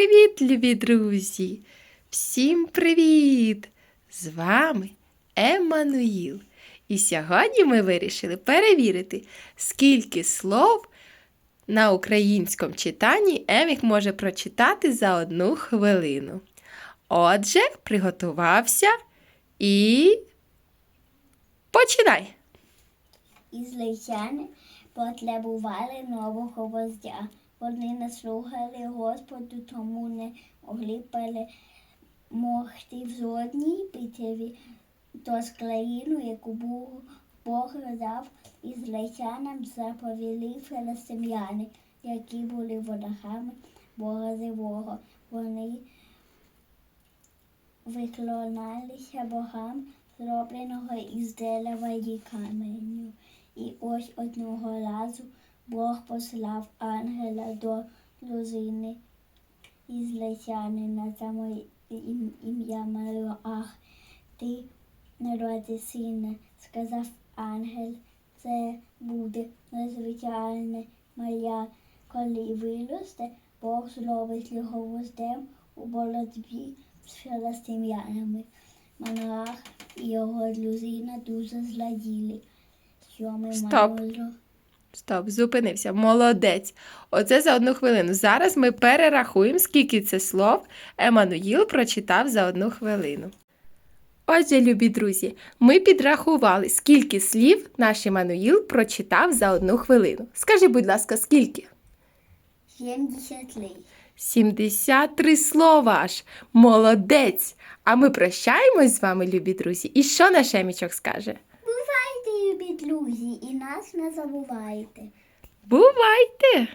привіт, любі друзі! Всім привіт! З вами Еммануїл. І сьогодні ми вирішили перевірити, скільки слов на українському читанні Емік може прочитати за одну хвилину. Отже, приготувався і починай! Ізраїльтяни потребували нового вождя. Вони не слухали Господу, тому не могли перемогти в жодній битві. Тож країну, яку Бог, дав ізраїльтянам, заповіли филистимляни, які були ворогами Бога живого. Вони виклонялися богам, зробленого із дерева і каменю. І ось одного разу Бог послав ангела до дружини ізраїльтянина за моє ім- ім'я Малоах. Ти народи сина, сказав ангел, це буде незвичайне моя, коли виросте, Бог зробить його вождем у боротьбі з філистимлянами. Монах і його дружина дуже зраділи, що ми Стоп. маємо Стоп, зупинився. Молодець. Оце за одну хвилину. Зараз ми перерахуємо, скільки це слов Еммануїл прочитав за одну хвилину. Отже, любі друзі, ми підрахували, скільки слів наш Еммануїл прочитав за одну хвилину. Скажи, будь ласка, скільки? 73. 73 слова аж. Молодець! А ми прощаємось з вами, любі друзі. І що наш Емічок скаже? Любі друзі, і нас не забувайте. Бувайте!